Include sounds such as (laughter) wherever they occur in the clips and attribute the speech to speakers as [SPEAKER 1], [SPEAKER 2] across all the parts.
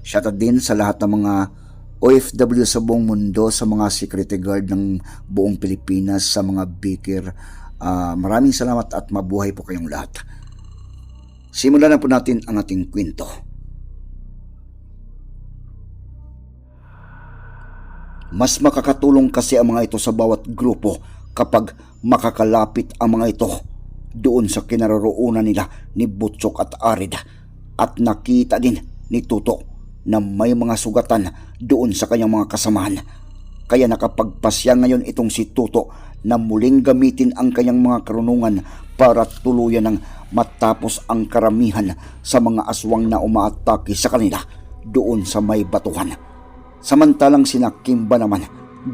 [SPEAKER 1] Shoutout din sa lahat ng mga OFW sa buong mundo, sa mga security guard ng buong Pilipinas, sa mga baker. Ah, maraming salamat at mabuhay po kayong lahat. Simulan na po natin ang ating kwento. Mas makakatulong kasi ang mga ito sa bawat grupo kapag makakalapit ang mga ito doon sa kinaroroonan nila ni Butchok at Arid at nakita din ni Tuto na may mga sugatan doon sa kanyang mga kasamahan. Kaya nakapagpasya ngayon itong si Tuto na muling gamitin ang kanyang mga karunungan para tuluyan ng matapos ang karamihan sa mga aswang na umaatake sa kanila doon sa may batuhan. Samantalang sina Kimba naman,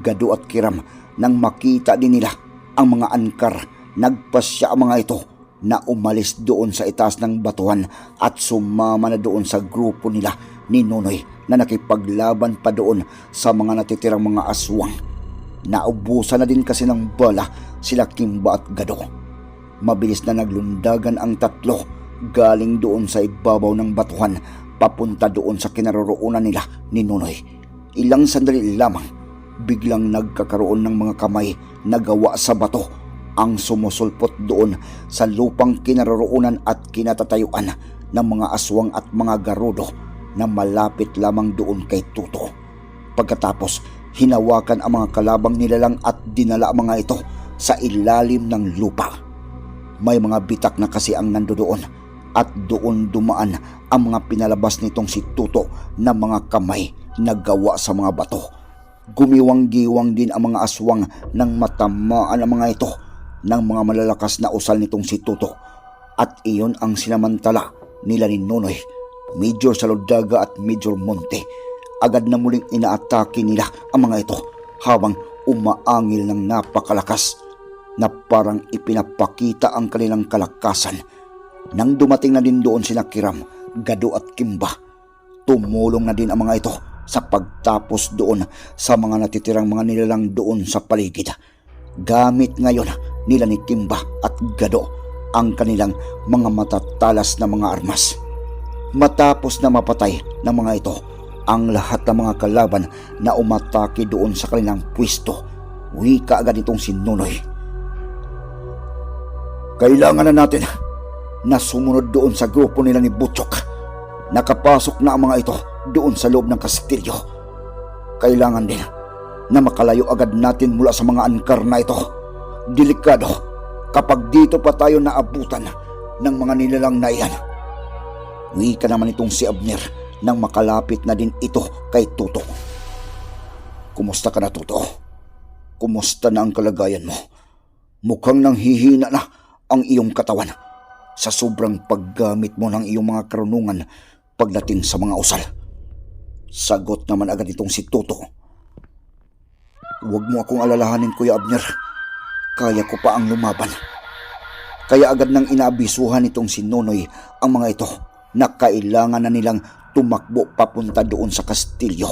[SPEAKER 1] Gado at Kiram nang makita din nila ang mga angkar, nagpasya ang mga ito na umalis doon sa itaas ng batuhan at sumama na doon sa grupo nila ni Nonoy na nakipaglaban pa doon sa mga natitirang mga aswang. Naubusan na din kasi ng bala sila Kimba at Gado. Mabilis na naglundagan ang tatlo galing doon sa ibabaw ng batuhan papunta doon sa kinaroroonan nila ni Nonoy. Ilang sandali lamang, biglang nagkakaroon ng mga kamay na gawa sa bato ang sumusulpot doon sa lupang kinaroroonan at kinatatayuan ng mga aswang at mga garudo na malapit lamang doon kay Tuto. Pagkatapos, hinawakan ang mga kalabang nilalang at dinala ang mga ito sa ilalim ng lupa. May mga bitak na kasi ang nandoon at doon dumaan ang mga pinalabas nitong si Tuto na mga kamay na gawa sa mga bato. Gumiwang-giwang din ang mga aswang nang matamaan ang mga ito ng mga malalakas na usal nitong si Tuto. At iyon ang sinamantala nila ni Nonoy, Major Saludaga at Major Monte. Agad na muling inaatake nila ang mga ito habang umaangil ng napakalakas na parang ipinapakita ang kanilang kalakasan. Nang dumating na din doon sina Kiram, Gado at Kimba, tumulong na din ang mga ito sa pagtapos doon sa mga natitirang mga nilalang doon sa paligid. Gamit ngayon nila ni Kimba at Gado ang kanilang mga matatalas na mga armas. Matapos na mapatay ng mga ito ang lahat ng mga kalaban na umatake doon sa kanilang pwesto, wika agad itong si Nunoy. Kailangan na natin na sumunod doon sa grupo nila ni Butchok. Nakapasok na ang mga ito doon sa loob ng kastilyo. Kailangan din na makalayo agad natin mula sa mga angkar na ito. Delikado kapag dito pa tayo naabutan ng mga nilalang na iyan. Wika naman itong si Abner nang makalapit na din ito kay Tuto. Kumusta ka na, Tuto? Kumusta na ang kalagayan mo? Mukhang nang hihina na ang iyong katawan sa sobrang paggamit mo ng iyong mga karunungan pagdating sa mga usal. Sagot naman agad itong si Tuto. Huwag mo akong alalahanin, Kuya Abner. Kaya ko pa ang lumaban. Kaya agad nang inaabisuhan nitong si Nonoy ang mga ito na kailangan na nilang tumakbo papunta doon sa kastilyo.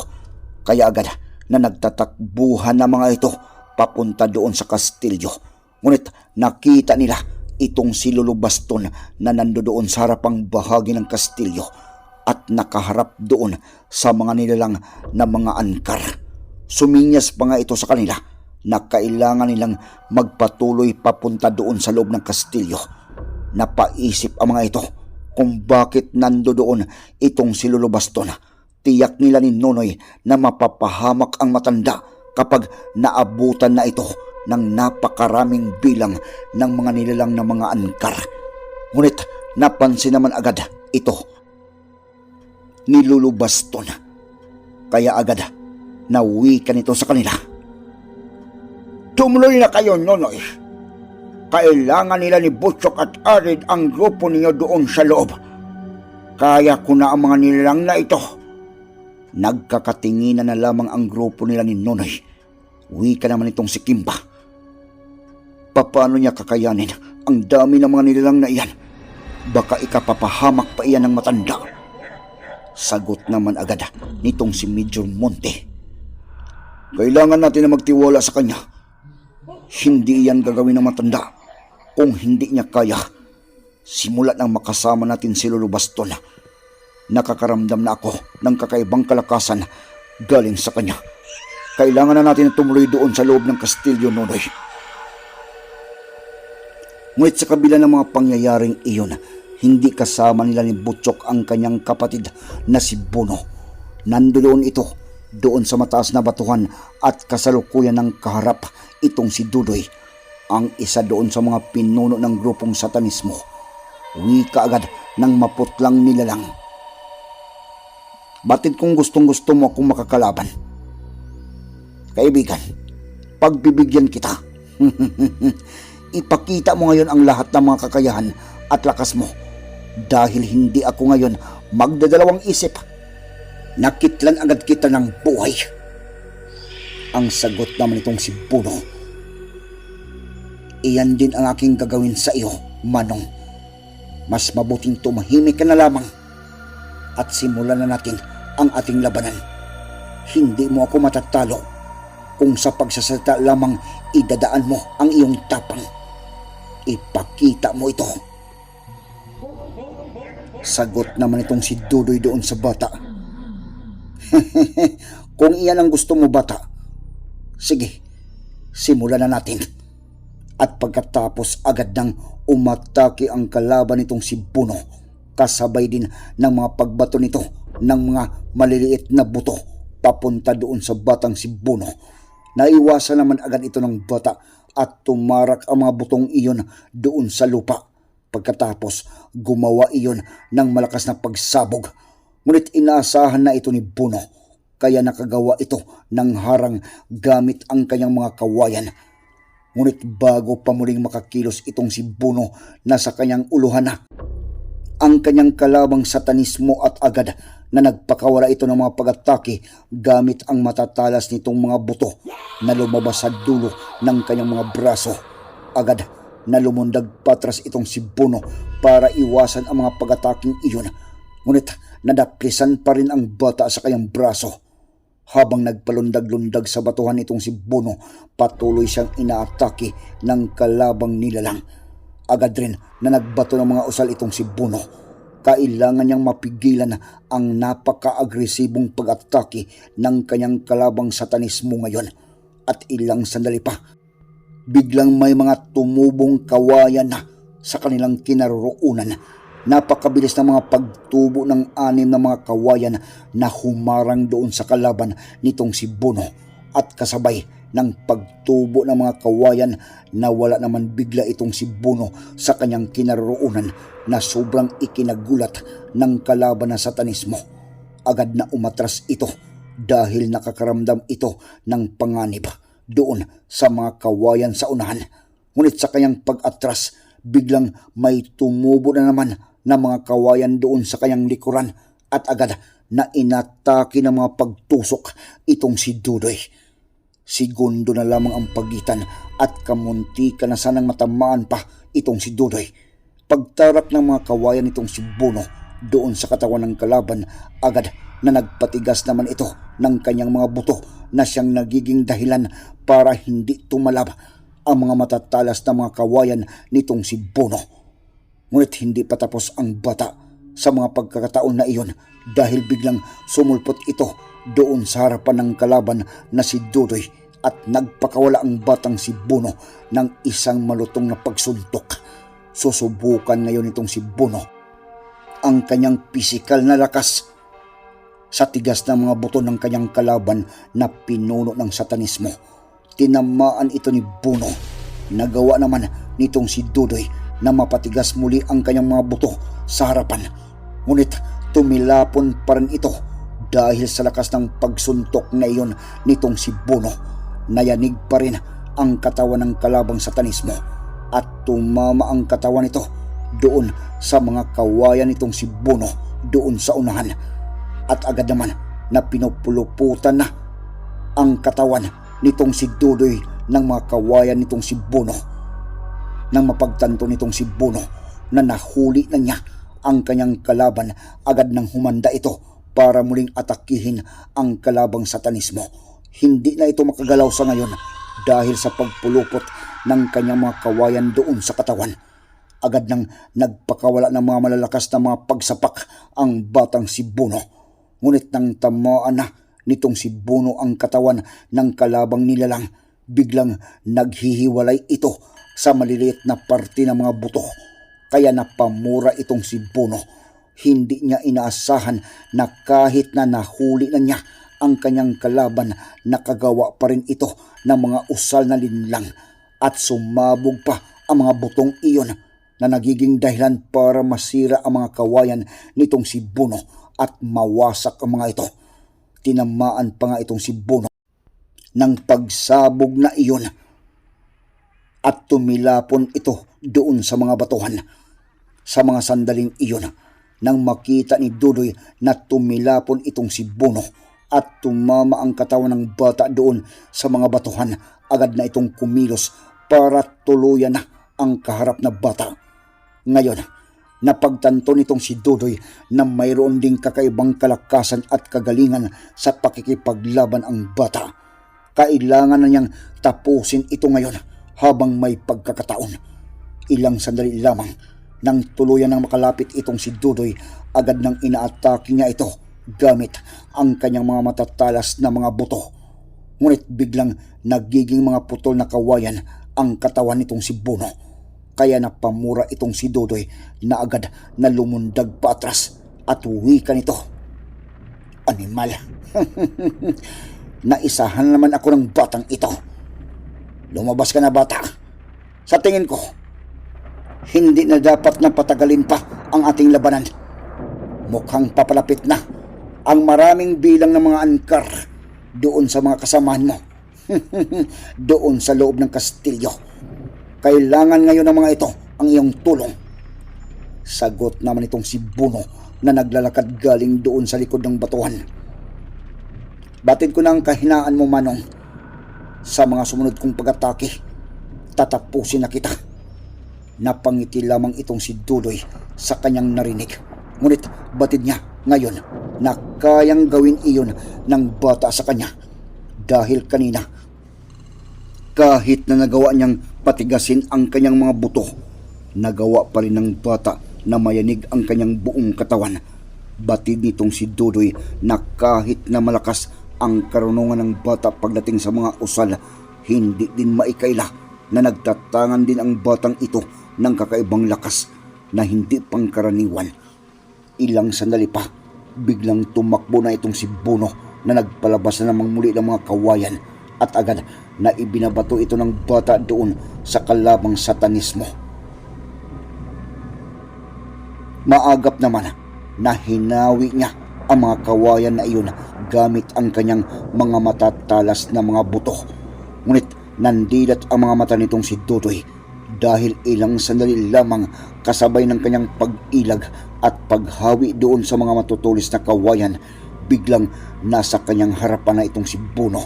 [SPEAKER 1] Kaya agad na nagtatakbuhan na mga ito papunta doon sa kastilyo. Ngunit nakita nila itong si Lolo Baston na nandoon sa harapang bahagi ng kastilyo at nakaharap doon sa mga nilalang na mga angkar. Suminyas pa nga ito sa kanila na kailangan nilang magpatuloy papunta doon sa loob ng kastilyo. Napaisip ang mga ito kung bakit nando doon itong si Lolo Baston. Tiyak nila ni Nonoy na mapapahamak ang matanda kapag naabutan na ito ng napakaraming bilang ng mga nilalang na mga angkar. Ngunit napansin naman agad ito ni Lolo Baston. Kaya agad nawi ka nito sa kanila. Tumuloy na kayo, Nonoy. Kailangan nila ni Butchok at Arid ang grupo ninyo doon sa loob. Kaya ko na ang mga nilalang na ito. Nagkakatinginan na lamang ang grupo nila ni Nonoy. Wika naman itong si Kimba. Paano niya kakayanin ang dami ng mga nilalang na iyan? Baka ikapapahamak pa iyan ng matanda. Sagot naman agad nitong si Major Monte. Kailangan natin na magtiwala sa kanya. Hindi yan gagawin ng matanda. Kung hindi niya kaya, simula nang makasama natin si Lolo Baston, nakakaramdam na ako ng kakaibang kalakasan galing sa kanya. Kailangan na natin na tumuloy doon sa loob ng Kastilyo Nonoy. Ngunit sa kabila ng mga pangyayaring iyon, hindi kasama nila ni Butchok ang kanyang kapatid na si Bono. Nandoon ito, doon sa mataas na batuhan at kasalukuyan ng kaharap itong si Dudoy, ang isa doon sa mga pinuno ng grupong satanismo. Wika agad ng maputlang nilalang. Batid kung gustong gusto mo akong makakalaban. Kaibigan, pagbibigyan kita. (laughs) Ipakita mo ngayon ang lahat ng mga kakayahan at lakas mo. Dahil hindi ako ngayon magdadalawang isip. Nakitlan agad kita ng buhay. Ang sagot naman itong si Puno. Iyan din ang aking gagawin sa iyo, Manong. Mas mabuting tumahimik ka na lamang at simulan na natin ang ating labanan. Hindi mo ako matatalo kung sa pagsasalita lamang idadaan mo ang iyong tapang. Ipakita mo ito. Sagot naman itong si Dudoy doon sa bata. (laughs) kung iyan ang gusto mo bata, sige, simulan na natin. At pagkatapos agad nang umatake ang kalaban nitong si Puno, kasabay din ng mga pagbato nito ng mga maliliit na buto papunta doon sa batang si Buno. Naiwasan naman agad ito ng bata at tumarak ang mga butong iyon doon sa lupa. Pagkatapos, gumawa iyon ng malakas na pagsabog. Ngunit inaasahan na ito ni Buno, kaya nakagawa ito ng harang gamit ang kanyang mga kawayan. Ngunit bago pa muling makakilos itong si Buno, nasa kanyang uluhan na ang kanyang kalabang satanismo at agad na nagpakawala ito ng mga pag-atake gamit ang matatalas nitong mga buto na lumabas sa dulo ng kanyang mga braso. Agad na lumundag patras itong si Buno para iwasan ang mga pag-ataking iyon. Ngunit nadaplisan pa rin ang bata sa kanyang braso. Habang nagpalundag-lundag sa batuhan itong si Buno, patuloy siyang inaatake ng kalabang nilalang. Agad rin na nagbato ng mga usal itong si Buno. Kailangan niyang mapigilan ang napaka-agresibong pag-atake ng kanyang kalabang satanismo ngayon. At ilang sandali pa, biglang may mga tumubong kawayan na sa kanilang kinaroroonan. Napakabilis ng mga pagtubo ng anim na mga kawayan na humarang doon sa kalaban nitong si Bono at kasabay ng pagtubo ng mga kawayan na wala naman bigla itong si Bono sa kanyang kinaroroonan na sobrang ikinagulat ng kalaban na satanismo. Agad na umatras ito dahil nakakaramdam ito ng panganib doon sa mga kawayan sa unahan. Ngunit sa kanyang pag-atras, biglang may tumubo na naman na mga kawayan doon sa kanyang likuran at agad na inatake ng mga pagtusok itong si Dudoy. Segundo na lamang ang pagitan at kamunti ka na sanang matamaan pa itong si Dudoy. Pagtarak ng mga kawayan itong si Bono doon sa katawan ng kalaban, agad na nagpatigas naman ito ng kanyang mga buto na siyang nagiging dahilan para hindi tumalab ang mga matatalas na mga kawayan nitong si Bono. Ngunit hindi pa tapos ang bata sa mga pagkakataon na iyon dahil biglang sumulpot ito doon sa harapan ng kalaban na si Dudoy at nagpakawala ang batang si Bono ng isang malutong na pagsuntok. Susubukan ngayon itong si Bono ang kanyang pisikal na lakas sa tigas ng mga buto ng kanyang kalaban na pinuno ng satanismo. Tinamaan ito ni Bono. Nagawa naman nitong si Dudoy na mapatigas muli ang kanyang mga buto sa harapan. Ngunit tumilapon pa rin ito dahil sa lakas ng pagsuntok na iyon nitong si Bono. Nayanig pa rin ang katawan ng kalabang satanismo at tumama ang katawan nito doon sa mga kawayan nitong si Bono doon sa unahan. At agad naman na pinupuluputan na ang katawan nitong si Dudoy ng mga kawayan nitong si Bono. Nang mapagtanto nitong si Bono na nahuli na niya ang kanyang kalaban, agad nang humanda ito para muling atakihin ang kalabang satanismo. Hindi na ito makagalaw sa ngayon dahil sa pagpulupot ng kanyang mga kawayan doon sa katawan. Agad nang nagpakawala ng mga malalakas na mga pagsapak ang batang si Bono. Ngunit nang tamaan na nitong si Bono ang katawan ng kalabang nilalang, biglang naghihiwalay ito sa maliliit na parte ng mga buto. Kaya napamura itong si Bono. Hindi niya inaasahan na kahit na nahuli na niya ang kanyang kalaban, nakagawa pa rin ito ng mga usal na linlang at sumabog pa ang mga butong iyon na nagiging dahilan para masira ang mga kawayan nitong si Bono at mawasak ang mga ito. Tinamaan pa nga itong si Bono ng pagsabog na iyon at tumilapon ito doon sa mga batuhan. Sa mga sandaling iyon, nang makita ni Dudoy na tumilapon itong si Bono at tumama ang katawan ng bata doon sa mga batuhan, agad na itong kumilos para tuluyan na ang kaharap na bata. Ngayon, napagtanto nitong si Dudoy na mayroon ding kakaibang kalakasan at kagalingan sa pakikipaglaban ang bata. Kailangan na niyang tapusin ito ngayon habang may pagkakataon. Ilang sandali lamang nang tuluyan ng makalapit itong si Dudoy, agad nang inaatake niya ito gamit ang kanyang mga matatalas na mga buto. Ngunit biglang nagiging mga putol na kawayan ang katawan nitong si Bono. Kaya napamura itong si Dudoy na agad na lumundag pa atras at uwi ka nito. Animal. (laughs) Naisahan naman ako ng batang ito. Lumabas ka na bata. Sa tingin ko, hindi na dapat na patagalin pa ang ating labanan. Mukhang papalapit na ang maraming bilang ng mga angkar doon sa mga kasamahan mo. (laughs) doon sa loob ng kastilyo. Kailangan ngayon ng mga ito ang iyong tulong. Sagot naman itong si Buno na naglalakad galing doon sa likod ng batuhan. Batid ko na ang kahinaan mo, Manong. Sa mga sumunod kong pag-atake, tatapusin na kita. Napangiti lamang itong si Dudoy sa kanyang narinig. Ngunit batid niya ngayon na kayang gawin iyon ng bata sa kanya. Dahil kanina, kahit na nagawa niyang patigasin ang kanyang mga buto, nagawa pa rin ng bata na mayanig ang kanyang buong katawan. Batid nitong si Dudoy na kahit na malakas ang karunungan ng bata pagdating sa mga usal, hindi din maikaila na nagtatangan din ang batang ito ng kakaibang lakas na hindi pangkaraniwan. Ilang sandali pa, biglang tumakbo na itong si Bono na nagpalabas na namang muli ng mga kawayan at agad na ibinabato ito ng bata doon sa kalabang satanismo. Maagap naman na hinawi niya ang mga kawayan na iyon gamit ang kanyang mga matatalas na mga buto. Ngunit nandilat ang mga mata nitong si Dudoy dahil ilang sandali lamang kasabay ng kanyang pag-ilag at paghawi doon sa mga matutulis na kawayan, biglang nasa kanyang harapan na itong si Buno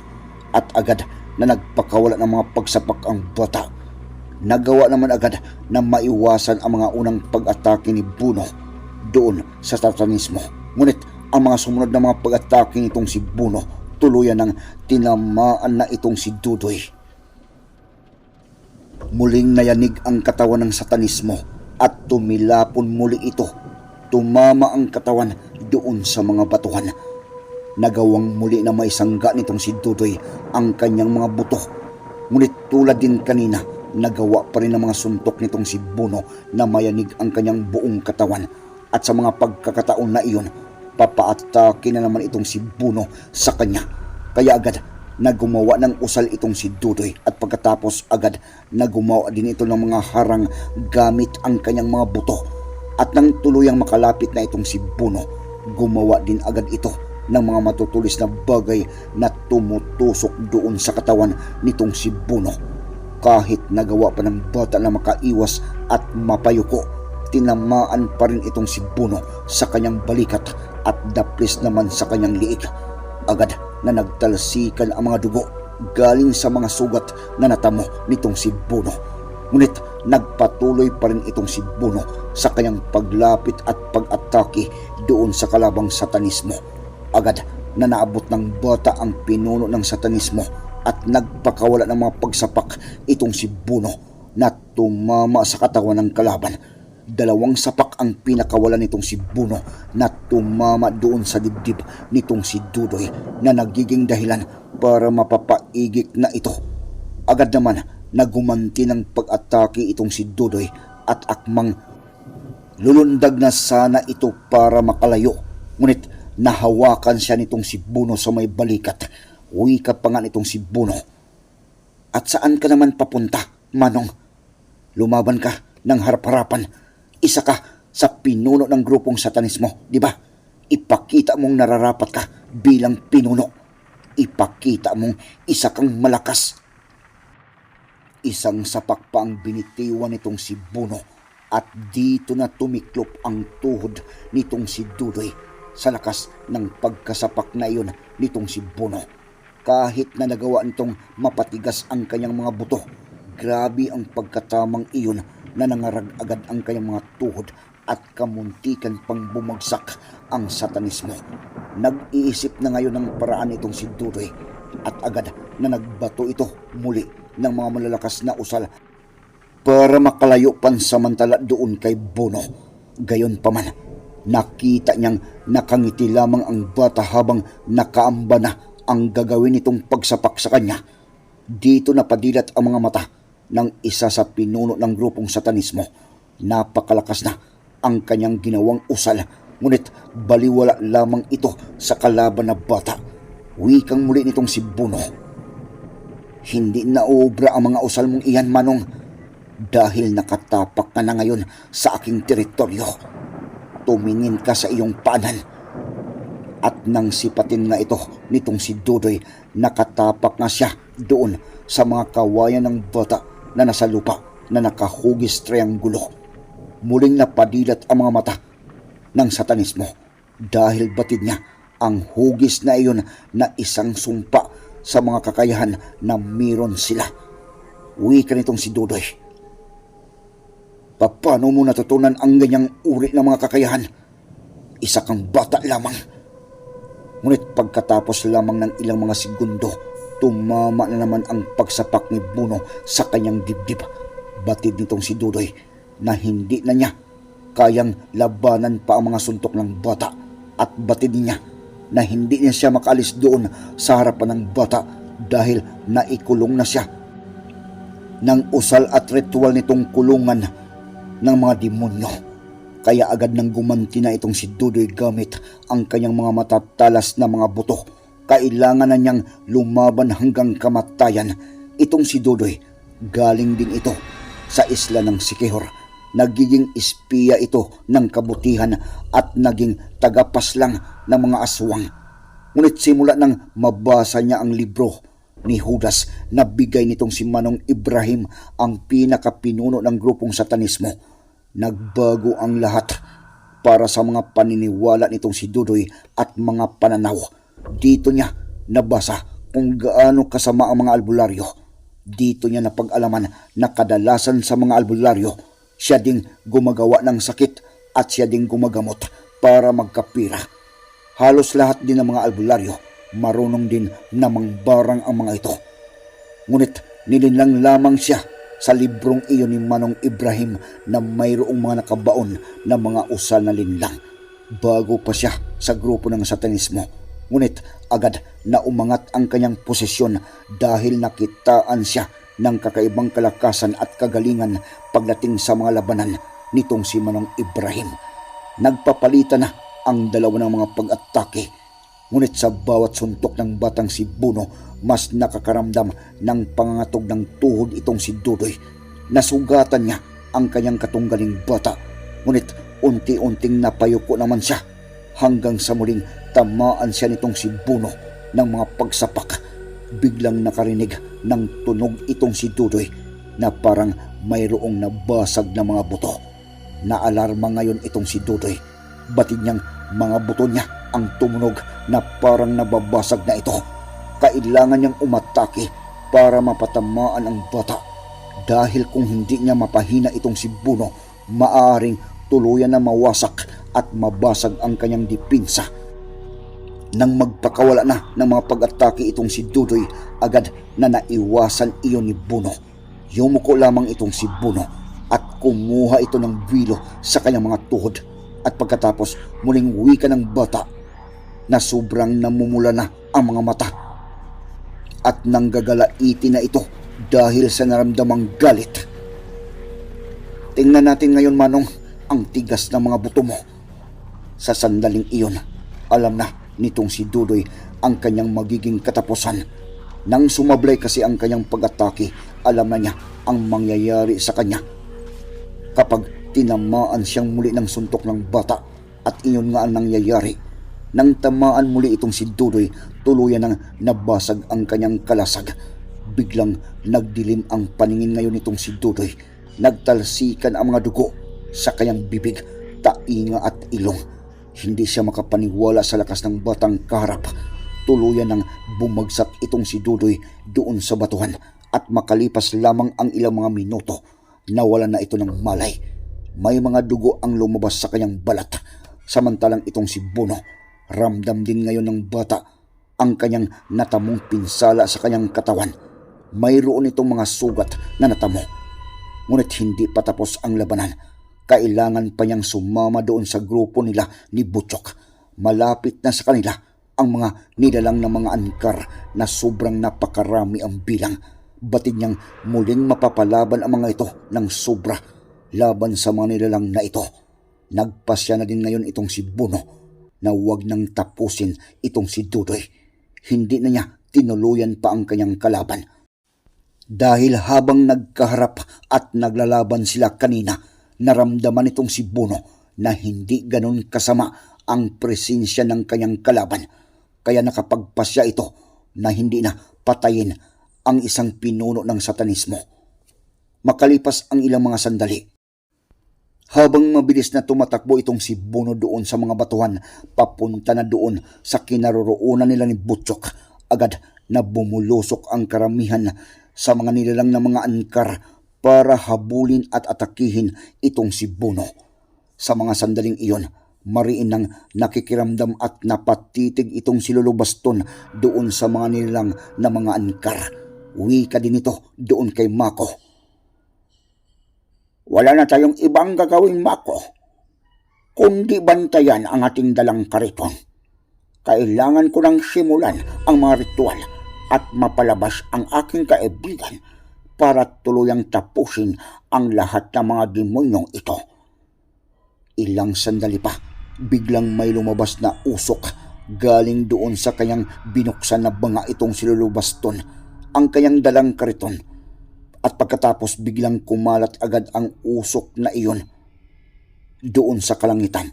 [SPEAKER 1] at agad na nagpakawala ng mga pagsapak ang bata. Nagawa naman agad na maiwasan ang mga unang pag-atake ni Buno doon sa satanismo. Ngunit ang mga sumunod na mga pag-atake nitong si Buno tuluyan ng tinamaan na itong si Dudoy. Muling nayanig ang katawan ng satanismo at tumilapon muli ito. Tumama ang katawan doon sa mga batuhan. Nagawang muli na maisangga nitong si Dudoy ang kanyang mga buto. Ngunit tulad din kanina, nagawa pa rin ng mga suntok nitong si Buno na mayanig ang kanyang buong katawan. At sa mga pagkakataon na iyon, papaatake na naman itong si Buno sa kanya. Kaya agad na gumawa ng usal itong si Dudoy. At pagkatapos agad na gumawa din ito ng mga harang gamit ang kanyang mga buto. At nang tuluyang makalapit na itong si Buno gumawa din agad ito ng mga matutulis na bagay na tumutusok doon sa katawan nitong si Buno. Kahit nagawa pa ng bata na makaiwas at mapayuko tinamaan pa rin itong si Buno sa kanyang balikat at daplis naman sa kanyang liig Agad na nagtalsikan ang mga dugo galing sa mga sugat na natamo nitong si Buno. Ngunit nagpatuloy pa rin itong si Buno sa kanyang paglapit at pag-atake doon sa kalabang satanismo. Agad na naabot ng bata ang pinuno ng satanismo at nagpakawala ng mga pagsapak itong si Buno na tumama sa katawan ng kalaban. Dalawang sapak ang pinakawalan nitong si Buno na tumama doon sa dibdib nitong si Dudoy na nagiging dahilan para mapapaigik na ito. Agad naman nagumanti ng pag-atake itong si Dudoy at akmang lulundag na sana ito para makalayo. Ngunit nahawakan siya nitong si Buno sa may balikat. Wika pa nga nitong si Buno. At saan ka naman papunta, Manong? Lumaban ka ng harap-harapan. Isa ka sa pinuno ng grupong satanismo, di ba? Ipakita mong nararapat ka bilang pinuno. Ipakita mong isa kang malakas. Isang sapak pa ang binitiwan nitong si Buno at dito na tumiklop ang tuhod nitong si Dudoy sa lakas ng pagkasapak na iyon nitong si Buno. Kahit na nagawa nitong mapatigas ang kanyang mga buto, grabe ang pagkatamang iyon na nangarag agad ang kanyang mga tuhod at kamuntikan pang bumagsak ang satanismo. Nag-iisip na ngayon ng paraan itong si Dudoy at agad na nagbato ito muli ng mga malalakas na usal para makalayo pansamantala doon kay Bono. Gayon pa man, nakita niyang nakangiti lamang ang bata habang nakaamba na ang gagawin nitong pagsapak sa kanya. Dito napadilat ang mga mata ng isa sa pinuno ng grupong satanismo. Napakalakas na ang kanyang ginawang usal, ngunit baliwala lamang ito sa kalaban na bata. Wikang muli nitong si Bono. Hindi na obra ang mga usal mong iyan, Manong, dahil nakatapak ka na ngayon sa aking teritoryo. Tumingin ka sa iyong paanan. At nang sipatin nga ito nitong si Dudoy, nakatapak nga siya doon sa mga kawayan ng bata na nasa lupa na nakahugis trianggulo. Muling napadilat ang mga mata ng satanismo dahil batid niya ang hugis na iyon na isang sumpa sa mga kakayahan na meron sila. Wika nitong si Dudoy. Paano mo natutunan ang ganyang uri ng mga kakayahan? Isa kang bata lamang. Ngunit pagkatapos lamang ng ilang mga segundo, tumama na naman ang pagsapak ni Buno sa kanyang dibdib. Batid nitong si Dudoy na hindi na niya kayang labanan pa ang mga suntok ng bata at batid niya na hindi niya siya makaalis doon sa harapan ng bata dahil naikulong na siya ng usal at ritual nitong kulungan ng mga demonyo. Kaya agad nang gumanti na itong si Dudoy gamit ang kanyang mga matatalas na mga buto. Kailangan na niyang lumaban hanggang kamatayan. Itong si Dudoy, galing din ito sa isla ng Sikihor. Nagiging espiya ito ng kabutihan at naging tagapaslang ng mga aswang. Ngunit simula nang mabasa niya ang libro ni Judas na bigay nitong si Manong Ibrahim ang pinakapinuno ng grupong satanismo. Nagbago ang lahat para sa mga paniniwala nitong si Dudoy at mga pananaw. Dito niya nabasa kung gaano kasama ang mga albularyo. Dito niya napag-alaman na kadalasan sa mga albularyo, siya ding gumagawa ng sakit at siya ding gumagamot para magkapira. Halos lahat din ng mga albularyo marunong din na mangbarang ang mga ito. Ngunit nilinlang lamang siya sa librong iyon ni Manong Ibrahim na mayroong mga nakabaon na mga usal na linlang. Bago pa siya sa grupo ng satanismo. Ngunit agad na umangat ang kanyang posisyon dahil nakitaan siya ng kakaibang kalakasan at kagalingan pagdating sa mga labanan nitong si Manong Ibrahim. Nagpapalitan na ang dalawa ng mga pag-atake Ngunit sa bawat suntok ng batang si Buno, mas nakakaramdam ng pangangatog ng tuhod itong si Dudoy. Nasugatan niya ang kanyang katunggaling bata. Ngunit unti-unting napayuko naman siya hanggang sa muling tamaan siya nitong si Buno ng mga pagsapak. Biglang nakarinig ng tunog itong si Dudoy na parang mayroong nabasag na mga buto. Naalarma ngayon itong si Dudoy. Batid niyang mga buto niya ang tumunog na parang nababasag na ito. Kailangan niyang umatake para mapatamaan ang bata. Dahil kung hindi niya mapahina itong si Buno, maaring tuluyan na mawasak at mabasag ang kanyang dipinsa. Nang magpakawala na ng mga pag-atake itong si Dudoy, agad na naiwasan iyon ni Buno. Yumuko lamang itong si Buno at kumuha ito ng bilo sa kanyang mga tuhod at pagkatapos muling wika ng bata na sobrang namumula na ang mga mata at nanggagalaiti na ito dahil sa naramdamang galit. Tingnan natin ngayon manong ang tigas ng mga buto mo. Sa sandaling iyon, alam na nitong si Dudoy ang kanyang magiging katapusan. Nang sumablay kasi ang kanyang pag-atake, alam na niya ang mangyayari sa kanya. Kapag tinamaan siyang muli ng suntok ng bata at iyon nga ang nangyayari, nang tamaan muli itong si Dudoy, tuluyan nang nabasag ang kanyang kalasag. Biglang nagdilim ang paningin ngayon nitong si Dudoy. Nagtalsikan ang mga dugo sa kanyang bibig, tainga at ilong. Hindi siya makapaniwala sa lakas ng batang kaharap. Tuluyan nang bumagsak itong si Dudoy doon sa batuhan at makalipas lamang ang ilang mga minuto, nawala na ito ng malay. May mga dugo ang lumabas sa kanyang balat. Samantalang itong si Buno, ramdam din ngayon ng bata ang kanyang natamong pinsala sa kanyang katawan. Mayroon itong mga sugat na natamo. Ngunit hindi pa tapos ang labanan. Kailangan pa niyang sumama doon sa grupo nila ni Butchok. Malapit na sa kanila ang mga nilalang na mga angkar na sobrang napakarami ang bilang. Batid niyang muling mapapalaban ang mga ito ng sobra laban sa mga nilalang na ito. Nagpasya na din ngayon itong si Buno na huwag nang tapusin itong si Dudoy. Hindi na niya tinuluyan pa ang kanyang kalaban. Dahil habang nagkaharap at naglalaban sila kanina, naramdaman itong si Buno na hindi ganon kasama ang presensya ng kanyang kalaban. Kaya nakapagpasya ito na hindi na patayin ang isang pinuno ng satanismo. Makalipas ang ilang mga sandali, habang mabilis na tumatakbo itong si Buno doon sa mga batuhan, papunta na doon sa kinaroroonan nila ni Butchok, agad na bumulusok ang karamihan sa mga nilalang na mga angkar para habulin at atakihin itong si Buno. Sa mga sandaling iyon, mariin nang nakikiramdam at napatitig itong si Lolo Baston doon sa mga nilalang na mga angkar. Wika din ito doon kay Mako. Wala na tayong ibang gagawin, Mako. Kundi bantayan ang ating dalang kariton. Kailangan ko nang simulan ang mga ritual at mapalabas ang aking kaibigan para tuluyang tapusin ang lahat ng mga demonyong ito. Ilang sandali pa, biglang may lumabas na usok galing doon sa kanyang binuksan na banga itong si Lolo Baston, ang kanyang dalang kariton at pagkatapos biglang kumalat agad ang usok na iyon doon sa kalangitan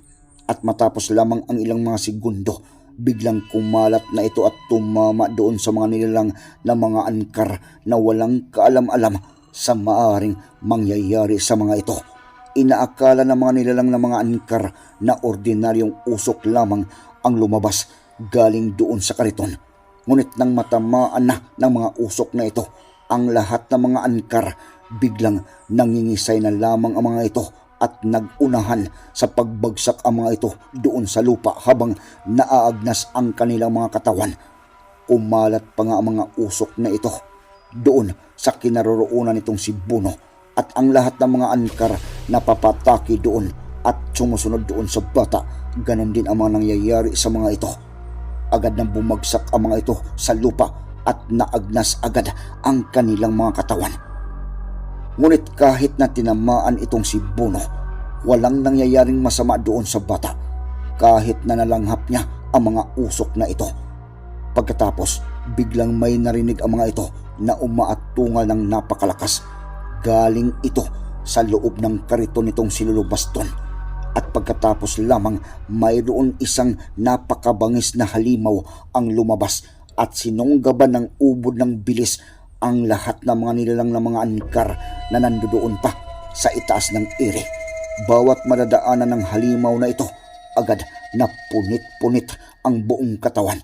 [SPEAKER 1] at matapos lamang ang ilang mga segundo biglang kumalat na ito at tumama doon sa mga nilalang na mga angkar na walang kaalam-alam sa maaring mangyayari sa mga ito. Inaakala ng mga nilalang na mga angkar na ordinaryong usok lamang ang lumabas galing doon sa kariton. Ngunit nang matamaan na ng mga usok na ito, ang lahat ng mga angkar biglang nangingisay na lamang ang mga ito at nagunahan sa pagbagsak ang mga ito doon sa lupa habang naaagnas ang kanilang mga katawan. Kumalat pa nga ang mga usok na ito doon sa kinaroroonan nitong si Buno at ang lahat ng mga angkar na papataki doon at sumusunod doon sa bata. Ganon din ang mga nangyayari sa mga ito. Agad nang bumagsak ang mga ito sa lupa at naagnas agad ang kanilang mga katawan. Ngunit kahit na tinamaan itong si Bono, walang nangyayaring masama doon sa bata kahit na nalanghap niya ang mga usok na ito. Pagkatapos, biglang may narinig ang mga ito na umaatungal ng napakalakas. Galing ito sa loob ng kariton nitong si Lolo Baston. At pagkatapos lamang mayroon isang napakabangis na halimaw ang lumabas at sinunggaban ng ubod ng bilis ang lahat ng mga nilalang ng mga angkar na nandoon pa sa itaas ng ere. Bawat madadaanan ng halimaw na ito, agad na punit-punit ang buong katawan